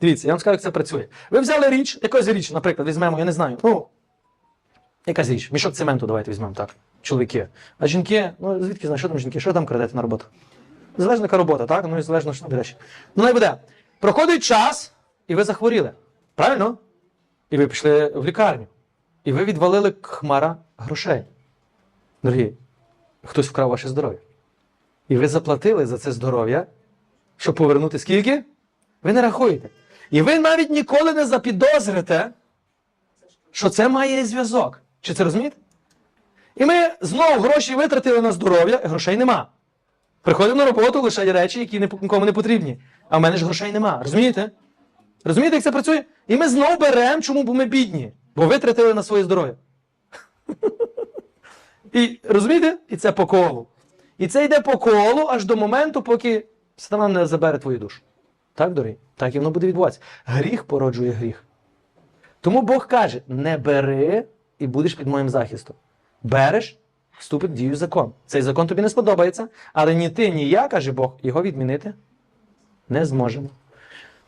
Дивіться, я вам скажу, як це працює. Ви взяли річ, якась річ, наприклад, візьмемо, я не знаю. Ну, якась річ, мішок цементу, давайте візьмемо так. Чоловіки. А жінки, ну звідки знаєш, що там жінки, що там крадете на роботу? Залежно яка робота, так? Ну і залежно, що там речі. Ну, не буде. Проходить час, і ви захворіли. Правильно? І ви пішли в лікарню. І ви відвалили хмара грошей. Дорогі, хтось вкрав ваше здоров'я. І ви заплатили за це здоров'я, щоб повернути скільки? Ви не рахуєте. І ви навіть ніколи не запідозрите, що це має зв'язок. Чи це розумієте? І ми знову гроші витратили на здоров'я, грошей нема. Приходимо на роботу, лише речі, які нікому не потрібні. А в мене ж грошей нема. Розумієте? Розумієте, як це працює? І ми знову беремо, чому бо ми бідні, бо витратили на своє здоров'я. І розумієте? І це по колу. І це йде по колу аж до моменту, поки сатана не забере твою душу. Так, дорогі? Так і воно буде відбуватися. Гріх породжує гріх. Тому Бог каже: не бери і будеш під моїм захистом. Береш, вступить в дію закон. Цей закон тобі не сподобається, але ні ти, ні я, каже Бог, його відмінити не зможемо.